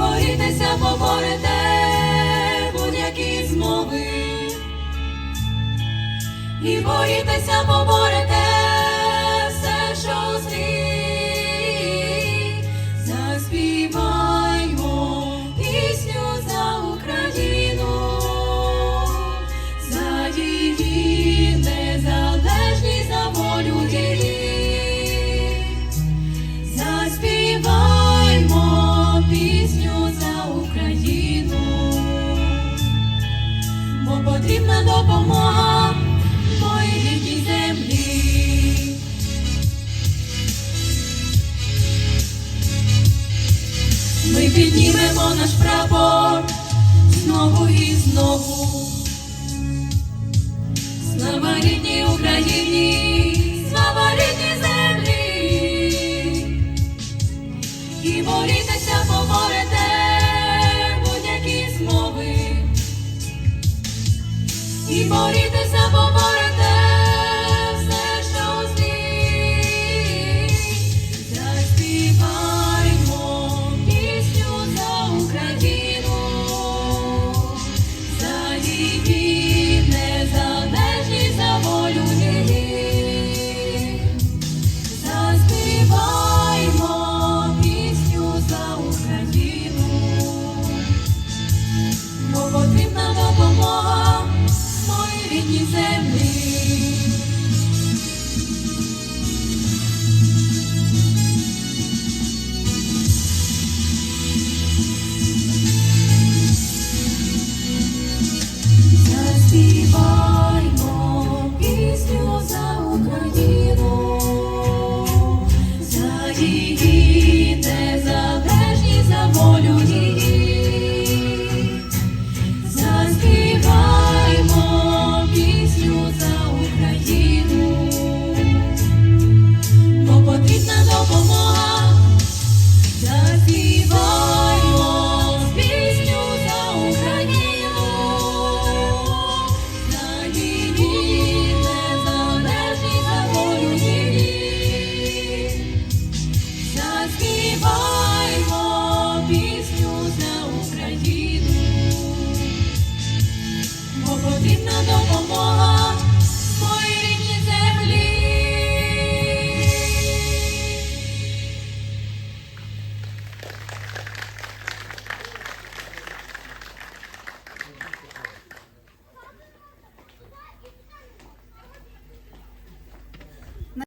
боїтеся, поборете будь-які змови, і боїтеся, поборете. піднімемо наш прапор знову і знову. Слава рідній Україні, слава рідній землі, і борітеся, поборете будь-які змови. І борітеся,